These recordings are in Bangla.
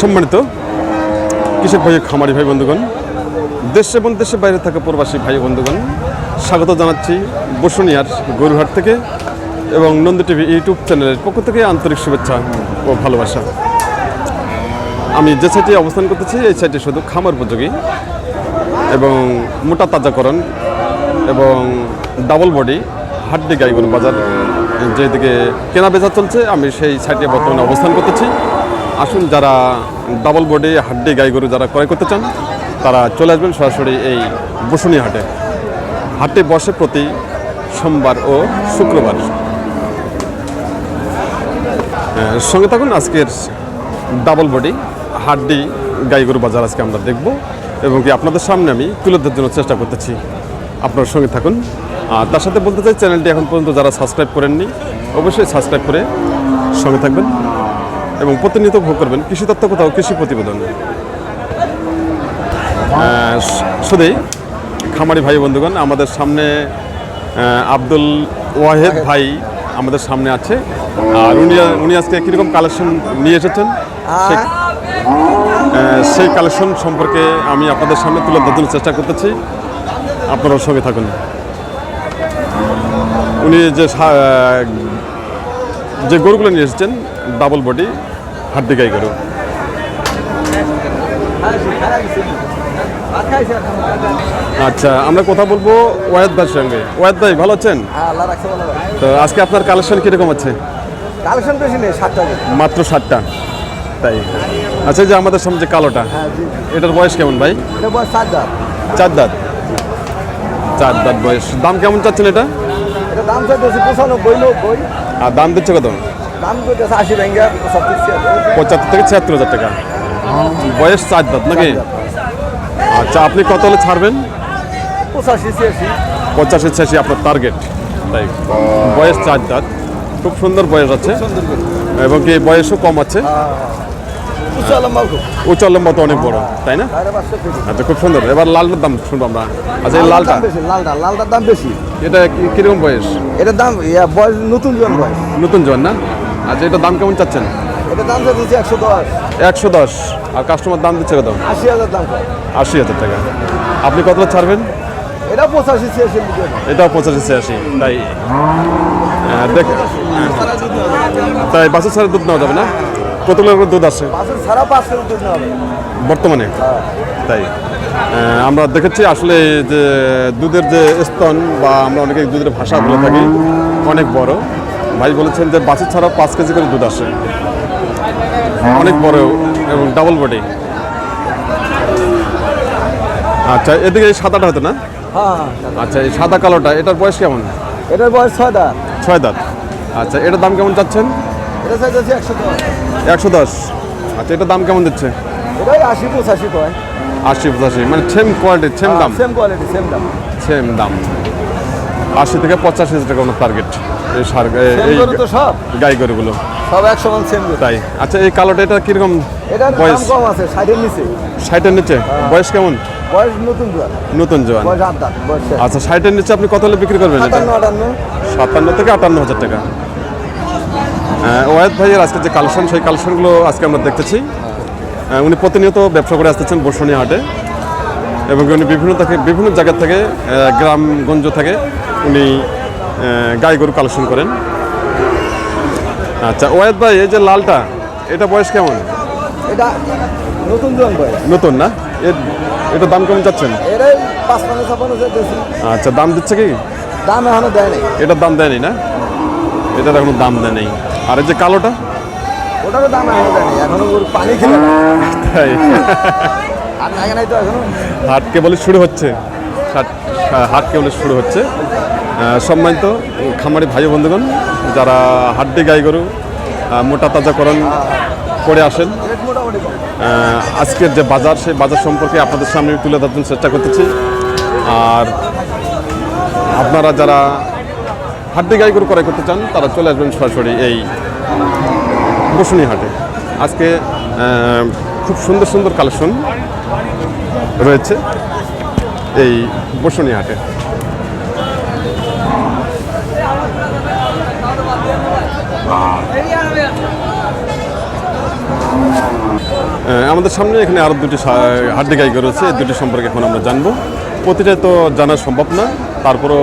সম্মানিত কৃষক ভাই খামারি ভাই বন্ধুগণ, দেশ এবং দেশের বাইরে থাকা প্রবাসী ভাই বন্ধুগণ, স্বাগত জানাচ্ছি বসুনিয়ার গরুহাট থেকে এবং নন্দী টিভি ইউটিউব চ্যানেলের পক্ষ থেকে আন্তরিক শুভেচ্ছা ও ভালোবাসা। আমি যে সাইটে অবস্থান করতেছি, এই সাইটে শুধু খামার উপযোগী এবং মোটা তাজাকরণ এবং ডাবল বডি হাড্ডি গাইগরু বাজার, যেদিকে কেনা বেচা চলছে, আমি সেই সাইটে বর্তমানে অবস্থান করতেছি। আসুন যারা ডাবল বডি হাড্ডি গাই গরু যারা ক্রয় করতে চান, তারা চলে আসবেন সরাসরি এই বসুনি হাটে। হাটে বসে প্রতি সোমবার ও শুক্রবার। সঙ্গে থাকুন, আজকের ডাবল বডি হাড্ডি গাইগরু বাজার আজকে আমরা দেখব এবং কি আপনাদের সামনে আমি তুলে ধরার জন্য চেষ্টা করতেছি। আপনার সঙ্গে থাকুন। আর তার সাথে বলতে চাই, চ্যানেলটি এখন পর্যন্ত যারা সাবস্ক্রাইব করেননি, অবশ্যই সাবস্ক্রাইব করে সঙ্গে থাকবেন। এবং প্রতিনিয়ত ভোগ করবেন কৃষি তত্ত্ব কোথাও, কৃষি প্রতিবেদন। শুধুই খামারি ভাই বন্ধুগণ, আমাদের সামনে আব্দুল ওয়াহেদ ভাই আমাদের সামনে আছে। আর উনি উনি আজকে কীরকম কালেকশন নিয়ে এসেছেন? সেই কালেকশন সম্পর্কে আমি আপনাদের সামনে তুলে ধরার চেষ্টা করতেছি। আপনারাও সঙ্গে থাকুন। উনি যে যে গরুগুলো নিয়ে এসেছেন ডাবল বডি হাড্ডি গাই গরু আচ্ছা আমরা কথা বলব ওয়াহেদ ভাইয়ের সঙ্গে। ওয়াহেদ ভাই ভালো আছেন? হ্যাঁ তো আজকে আপনার কালেকশন কীরকম আছে? কালেকশন বেশি নেই সাতটা মাত্র ষাটটা তাই। আচ্ছা এই যে আমাদের সামনে যে কালোটা হ্যাঁ এটার বয়স কেমন ভাই? চার দাঁত। চার দাঁত বয়স। দাম কেমন চাচ্ছেন এটা? এটা দাম চাইতেছে পঁচানব্বই নব্বই। আর দাম দিচ্ছে কত? দাম করতেছে আশি ব্যাঙ্গা পঁচাত্তর থেকে ছিয়াত্তর হাজার টাকা। বয়স চার দাঁত নাকি? আচ্ছা আপনি কত হলে ছাড়বেন? পঁচাশি ছিয়াশি। পঁচাশি ছিয়াশি আপনার টার্গেট তাই বয়স চার দাঁত। খুব সুন্দর বয়স আছে। এবং কি বয়সও কম আছে? উচ্চ লম্বা তো অনেক বড় তাই না? আচ্ছা খুব সুন্দর। এবার লালটার দাম শুনব আমরা। আচ্ছা এই লালটা? লালটা লালটার দাম বেশি। এটা কীরকম বয়স? এটার দাম বয়স নতুন জন বয়স। নতুন জন না? আচ্ছা এটার দাম কেমন চাচ্ছেন? এটার দাম চাইতেছে একশো দশ। একশো দশ। আর কাস্টমার দাম দিচ্ছে কত? আশি হাজার দাম আশি হাজার টাকা। আপনি কতটা ছাড়বেন? এটা পঁচাশি ছিয়াশি এটাও পঁচাশি ছিয়াশি। তাই দেখ তাই বাসের ছাড়া দুধ নেওয়া যাবে না? কতগুলো করে দুধ আসে ছাড়া পাঁচ কেজি দুধ বর্তমানে? তাই আমরা দেখেছি আসলে যে দুধের যে স্তন বা আমরা অনেকে দুধের ভাষা বলে থাকি অনেক বড়। ভাই বলেছেন যে বাসের ছাড়া পাঁচ কেজি করে দুধ আসে। অনেক বড় এবং ডাবল বডি আচ্ছা এদিকে এই সাদাটা হতো না? হ্যাঁ হ্যাঁ আচ্ছা এই সাদা কালোটা এটার বয়স কেমন? এটার বয়স ছয় দাম ছয় দাঁত। আচ্ছা এটার দাম কেমন চাচ্ছেন? এটা চাইতেছে একশো দশ। একশো দশ। আচ্ছা এটার দাম কেমন দিচ্ছে? এটাই আশি পঁচাশি কয়। আশি পঁচাশি মানে সেম কোয়ালিটি সেম দাম। সেম কোয়ালিটি সেম দাম। সেম দাম। আশি থেকে পঁচাশি হাজার টাকা টার্গেট এই সার গাই গরুগুলো। সব একশো মান সেম তাই। আচ্ছা এই কালোটা এটা কীরকম বয়স? কম আছে ষাটের নিচে। ষাটের নিচে? বয়স কেমন? বয়স নতুন জোয়ান। আচ্ছা ষাটের নিচে আপনি কত হলে বিক্রি করবেন সাতান্ন থেকে আটান্ন হাজার টাকা। আহ, ওয়াহেদ ভাইয়ের আজকে যে কালেকশন সেই কালেকশনগুলো আজকে আমরা দেখতেছি। উনি প্রতিনিয়ত ব্যবসা করে আসতেছেন বর্ষণী হাটে। এবং উনি বিভিন্ন থেকে বিভিন্ন জায়গা থেকে গ্রামগঞ্জ থেকে উনি গাই গরু কালেকশন করেন। আচ্ছা ওয়েদ ভাই এই যে লালটা এটা বয়স কেমন? এটা নতুন নতুন না? এর এটা দাম কেমন চাচ্ছেন? আচ্ছা দাম দিচ্ছে কি? দাম এখনও দেয় নাই। এটার দাম দেয়নি না? এটার এখনও দাম দেয় নেই। আর এই যে কালোটা? ওটারও দাম এখনও দেয় এখনও পানি খেলে। তাই? আর নাই তো এখনও। হাট কেবল শুরু হচ্ছে। হাট কেবল শুরু হচ্ছে। সম্মানিত খামারি ভাই বন্ধুগণ, যারা হাড্ডি গাই গরু মোটা তাজাকরণ করে আসেন আজকের যে বাজার, সেই বাজার সম্পর্কে আপনাদের সামনে তুলে ধরার চেষ্টা করতেছি। আর আপনারা যারা হাড্ডি গাই গরু ক্রয় করতে চান, তারা চলে আসবেন সরাসরি এই বসুনি হাটে। আজকে খুব সুন্দর সুন্দর কালেকশন রয়েছে এই বসুনি হাটে। আমাদের সামনে এখানে আরও দুটি হাড্ডি গাই রয়েছে এই দুটি সম্পর্কে এখন আমরা জানব। প্রতিটা তো জানা সম্ভব না তারপরও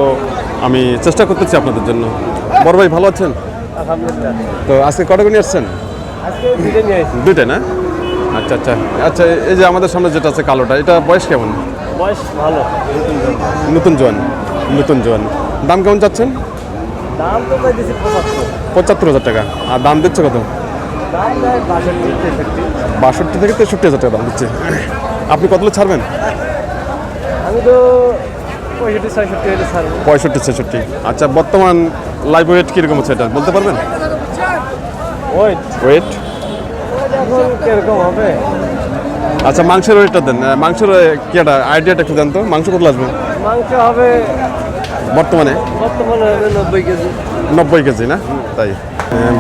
আমি চেষ্টা করতেছি আপনাদের জন্য। বড় ভাই ভালো আছেন? তো আজকে কটা নিয়ে আসছেন? আজকে ভিডিও নিয়ে আসি দুইটা না? আচ্ছা আচ্ছা। আচ্ছা এই যে আমাদের সামনে যেটা আছে কালোটা এটা বয়স কেমন? বয়স ভালো। নতুন জোয়ান নতুন জোয়ান। দাম কেমন চাচ্ছেন? দাম তো পঁচাত্তর হাজার টাকা। আর দাম দিচ্ছে কত? বাষট্টি থেকে তেষট্টি হাজার টাকা দাম দিচ্ছে। আপনি কতগুলো ছাড়বেন? আমি তো পঁয়ষট্টি ছয়ষট্টি হলে ছাড়বো। পঁয়ষট্টি ছেষট্টি আচ্ছা বর্তমান লাইভ ওয়েট কীরকম আছে এটা? বলতে পারবেন? ওয়েট ওয়েট এখন কীরকম হবে? আচ্ছা মাংসের ওয়েটটা দেন। মাংসের কি একটা আইডিয়াটা একটু দেন তো মাংস কত আসবে? মাংস হবে বর্তমানে? বর্তমানে হবে নব্বই কেজি। নব্বই কেজি না? তাই।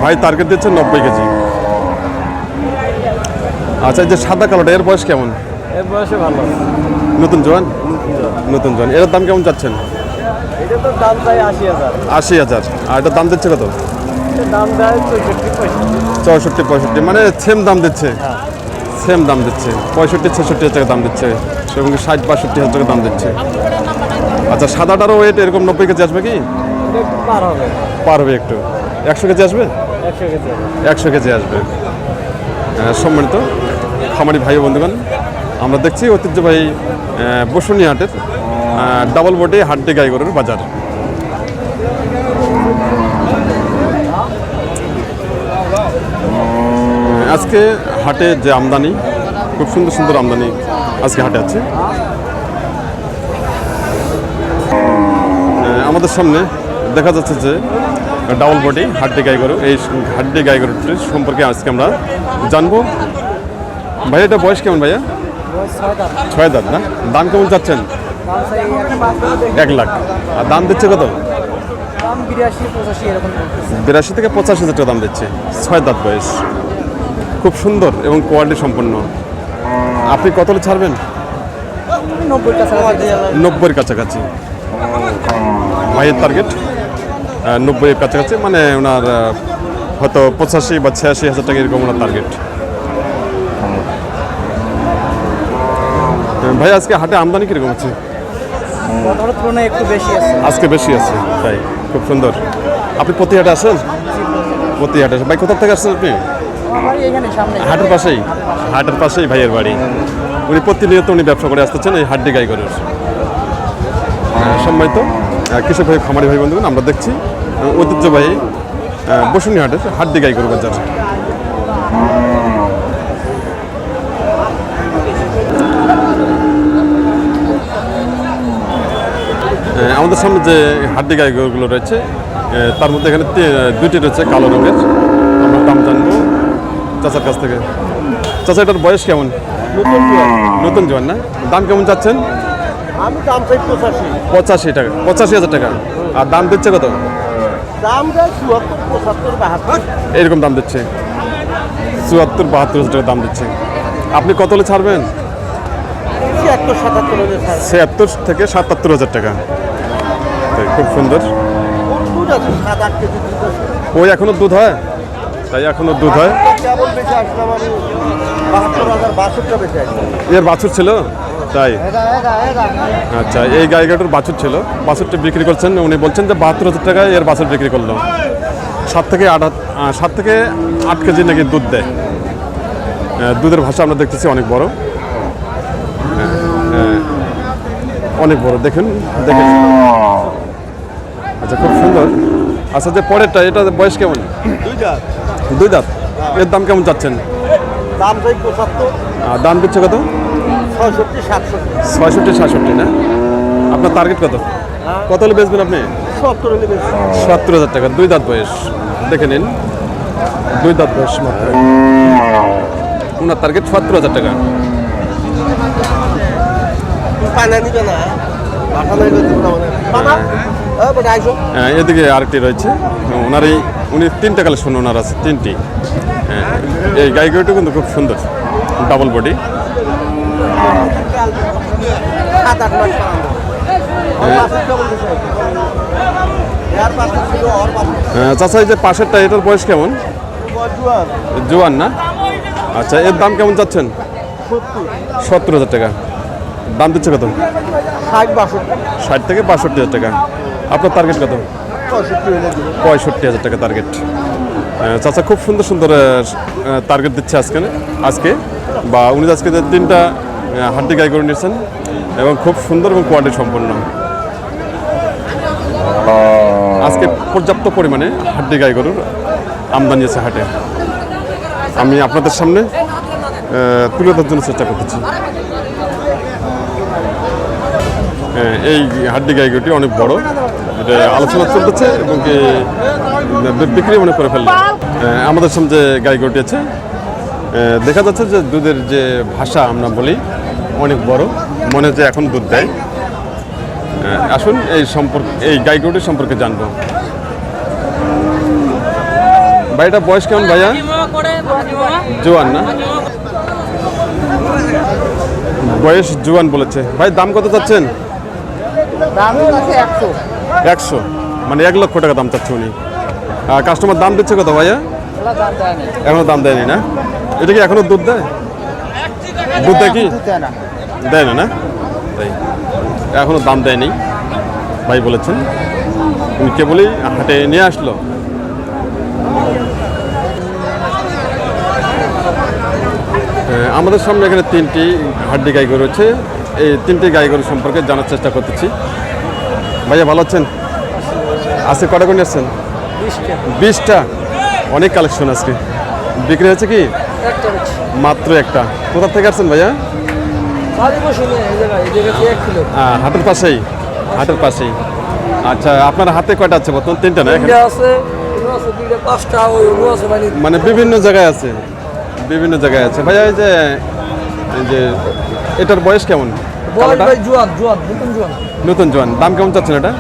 ভাই টার্গেট দিচ্ছে নব্বই কেজি। আচ্ছা এই যে সাদা কালোটা এর বয়স কেমন? এর বয়সে ভালো। নতুন জোয়ান? নতুন জোয়ান। এর দাম কেমন চাচ্ছেন? এটা তো দাম চাই আশি হাজার। আশি হাজার। আর এটার দাম দিচ্ছে কত? দাম দেয় চৌষট্টি পঁয়ষট্টি। চৌষট্টি পঁয়ষট্টি। মানে সেম দাম দিচ্ছে? সেম দাম দিচ্ছে। পঁয়ষট্টি ছেষট্টি হাজার টাকা দাম দিচ্ছে। সেরকম ষাট বাষট্টি হাজার টাকা দাম দিচ্ছে। আচ্ছা সাদাটারও ওয়েট এরকম নব্বই কেজি আসবে কি? পার হবে। পার হবে একটু। একশো কেজি আসবে? একশো কেজি। আসবে। আহ, সম্মানিত। খামারি ভাই বন্ধুগণ আমরা দেখছি ঐতিহ্যবাহী আহ, বসুনি হাটের ডাবল বোটে হাড্ডি গাই গরুর বাজার। আজকে হাটে যে আমদানি খুব সুন্দর সুন্দর আমদানি আজকে হাটে আছে। আমাদের সামনে দেখা যাচ্ছে যে ডাবল বডি হাড্ডি গাই গরু এই হাড্ডি গাই গরুটির সম্পর্কে আজকে আমরা জানব। ভাইয়া, এটা বয়স কেমন ভাইয়া? ছয় দাঁত না? দাম কেমন চাচ্ছেন? এক লাখ। আর দাম দিচ্ছে কত? বিরাশি থেকে পঁচাশি হাজার টাকা দাম দিচ্ছে। ছয় দাঁত বয়স। খুব সুন্দর এবং কোয়ালিটি সম্পন্ন। আপনি কত ছাড়বেন? নব্বইয়ের কাছাকাছি। ভাইয়ের টার্গেট নব্বইয়ের কাছাকাছি মানে ওনার হয়তো পঁচাশি বা ছিয়াশি হাজার টাকা এরকম ওনার টার্গেট ভাই আজকে হাটে আমদানি কীরকম একটু বেশি আছে। আজকে বেশি আছে তাই খুব সুন্দর। আপনি প্রতি হাটে আসেন? প্রতি হাটে ভাই কোথা থেকে আসছেন আপনি? হাটের পাশেই হাটের পাশেই ভাইয়ের বাড়ি। উনি প্রতিনিয়ত উনি ব্যবসা করে আসতেছেন এই হাড্ডি গাই আহ, সম্মানিত কৃষক ভাই খামারি ভাই বন্ধুগণ আমরা দেখছি ঐতিহ্যবাহী বসুনি হাটের হাড্ডি গাই গরু বাজার। আমাদের সামনে যে হাড্ডি গাই গরুগুলো রয়েছে তার মধ্যে এখানে দুইটি রয়েছে কালো রঙের। আমরা দাম জানব চাচার কাছ থেকে। চাচা এটার বয়স কেমন? নতুন জোয়ান। না? দাম কেমন চাচ্ছেন? আমি দাম চাই পঁচাশি। পঁচাশি টাকা পঁচাশি হাজার টাকা। আর দাম দিচ্ছে কত? দাম দেয় চুয়াত্তর পঁচাত্তর বাহাত্তর। এরকম দাম দিচ্ছে। চুয়াত্তর বাহাত্তর হাজার টাকা দাম দিচ্ছে। আপনি কত হলে ছাড়বেন? ছিয়াত্তর থেকে সাতাত্তর হাজার টাকা। খুব সুন্দর। ওই এখনও দুধ হয়? তাই এখনও দুধ হয়। এর বাছুর ছিল? তাই। আচ্ছা এই গাইগাটার বাছুর ছিল। বাছুরটি বিক্রি করছেন, উনি বলছেন যে বাহাত্তর হাজার টাকায় এর বাছুর বিক্রি করল। সাত থেকে আট সাত থেকে আট কেজি নাকি দুধ দেয়। দুধের ভাষা আমরা দেখতেছি অনেক বড়। অনেক বড়, দেখুন দেখেন আচ্ছা খুব সুন্দর। আচ্ছা যে পরেরটা এটা বয়স কেমন? দুই দাঁত। দুই দাঁত? এর দাম কেমন চাচ্ছেন? দাম চাই পঁচাত্তর আর দাম দিচ্ছে কত? ছয়ষট্টি সাতষট্টি। ছয়ষট্টি সাতষট্টি না? আপনার টার্গেট কত? কত হলে বেচবেন আপনি? সত্তর হলে সত্তর হাজার টাকা। দুই দাঁত বয়স। দেখে নিন। দুই দাঁত বয়স মাত্র। ওনার টার্গেট সত্তর হাজার টাকা। পানা নিবে না। পানা? হ্যাঁ হ্যাঁ, এদিকে আরেকটি রয়েছে। ওনার এই উনি তিনটা কালেকশন ওনার আছে তিনটি। হ্যাঁ, এই গাইগুলিটা কিন্তু খুব সুন্দর ডাবল বডি চাষা এই যে পাশেরটা এটার বয়স কেমন? জুয়ান। না? আচ্ছা এর দাম কেমন যাচ্ছেন সত্তর। সত্তর হাজার টাকা। দাম দিচ্ছে কত? ষাট বাষট্টি। ষাট থেকে বাষট্টি হাজার টাকা। আপনার টার্গেট কত? পঁয়ষট্টি হাজার টাকা টার্গেট চাচা খুব সুন্দর সুন্দর টার্গেট দিচ্ছে আজকে আজকে? বা উনি আজকে তিনটা হাড্ডি গাই করে নিয়েছেন এবং খুব সুন্দর এবং কোয়ালিটি সম্পন্ন। আজকে পর্যাপ্ত পরিমাণে হাড্ডি গাই গরুর আমদানি আছে হাটে। আমি আপনাদের সামনে তুলে ধরার জন্য চেষ্টা করতেছি। হ্যাঁ, এই হাড্ডি গাই গরুটি অনেক বড়। আলোচনা চলতেছে এবং কি বিক্রি মনে করে ফেললে আমাদের সামনে যে গাইগুটি আছে দেখা যাচ্ছে যে দুধের যে ভাষা আমরা বলি, অনেক বড়, মনে যে এখন দুধ দেয়। আসুন এই সম্পর্কে এই গাইগুটির সম্পর্কে জানব। ভাইটা বয়স কেমন ভাইয়া? জোয়ান না? বয়স জোয়ান বলেছে। ভাই, দাম কত চাচ্ছেন? দাম আছে একশো। একশো। মানে এক লক্ষ টাকা দাম চাচ্ছে উনি। কাস্টমার দাম দিচ্ছে কত ভাইয়া? এখনও দাম দেয়নি না? এটা কি এখনও দুধ দেয়? দুধ দেয় কি? দেয় না না? তাই। এখনও দাম দেয়নি। ভাই বলেছেন। উনি কেবলই হাটে নিয়ে আসলো। আমাদের সামনে এখানে তিনটি হাড্ডি গাই গরু রয়েছে। এই তিনটি গাই গরু সম্পর্কে জানার চেষ্টা করতেছি। ভাইয়া ভালো আছেন? আজকে কটা করে নিয়ে আসছেন? বিশটা। অনেক কালেকশন আজকে। বিক্রি হয়েছে কি? মাত্র একটা। কোথা থেকে আসছেন ভাইয়া? হাটের পাশেই? হাটের পাশেই। আচ্ছা আপনার হাতে কয়টা আছে বর্তমান? তিনটা না মানে মানে বিভিন্ন জায়গায় আছে। বিভিন্ন জায়গায় আছে। ভাইয়া এই যে এই যে এটার বয়স কেমন? বল ভাই জোয়ান জোয়ান নতুন জোয়ান। নতুন জোয়ান। দাম কেমন চাচ্ছেন এটা?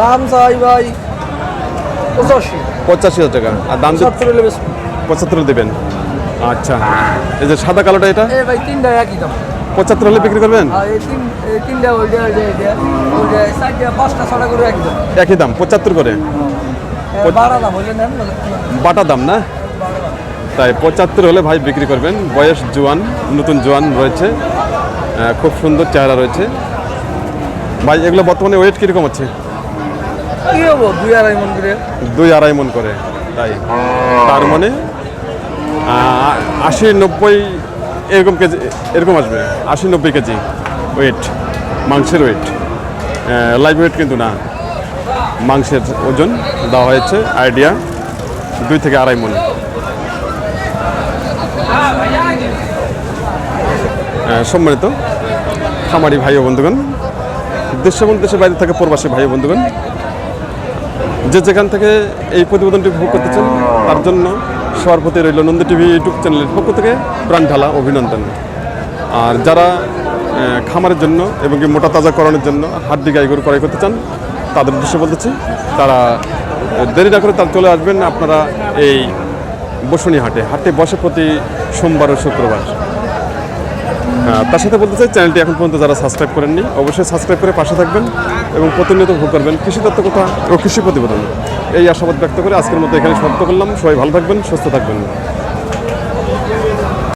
দাম চাই ভাই পঁচাশি। পঁচাশি হাজার টাকা। আর দাম পঁচাত্তর দেবেন। আচ্ছা। এই যে সাদা কালোটা এটা? ভাই তিনটা একই দাম। পঁচাত্তর হলে বিক্রি করবেন? একই দাম। পঁচাত্তর করে? বাটা দাম না? তাই পঁচাত্তর হলে ভাই বিক্রি করবেন। বয়স জোয়ান নতুন জোয়ান রয়েছে। খুব সুন্দর চেহারা রয়েছে। ভাই এগুলো বর্তমানে ওয়েট কীরকম হব? দুই আড়াই মন করে। দুই আড়াই মন করে তাই। তার মানে আশি নব্বই এরকম কেজি এরকম আসবে আশি নব্বই কেজি ওয়েট মাংসের ওয়েট লাইভ ওয়েট কিন্তু না। মাংসের ওজন দেওয়া হয়েছে আইডিয়া দুই থেকে আড়াই মন। সম্মানিত খামারি ভাই ও বন্ধুগণ, দেশ এবং দেশের বাইরে থাকে প্রবাসী ভাই ও বন্ধুগণ, যে যেখান থেকে এই প্রতিবেদনটি উপভোগ করতেছেন তার জন্য সবার প্রতি রইল নন্দী টিভি ইউটিউব চ্যানেলের পক্ষ থেকে প্রাণ ঢালা অভিনন্দন। আর যারা খামারের জন্য এবং কি মোটা তাজা করানোর জন্য হাড্ডি গাই গরু ক্রয় করতে চান, তাদের উদ্দেশ্যে বলতেছি তারা দেরি না করে তার চলে আসবেন আপনারা এই বসুনি হাটে হাটে বসে প্রতি সোমবার ও শুক্রবার। তার সাথে বলতে চাই চ্যানেলটি এখন পর্যন্ত যারা সাবস্ক্রাইব করেননি, অবশ্যই সাবস্ক্রাইব করে পাশে থাকবেন এবং প্রতিনিয়ত ভোগ করবেন কৃষি তত্ত্ব কথা ও কৃষি প্রতিবেদন। এই আশাবাদ ব্যক্ত করে আজকের মতো এখানে সমাপ্ত করলাম। সবাই ভালো থাকবেন, সুস্থ থাকবেন।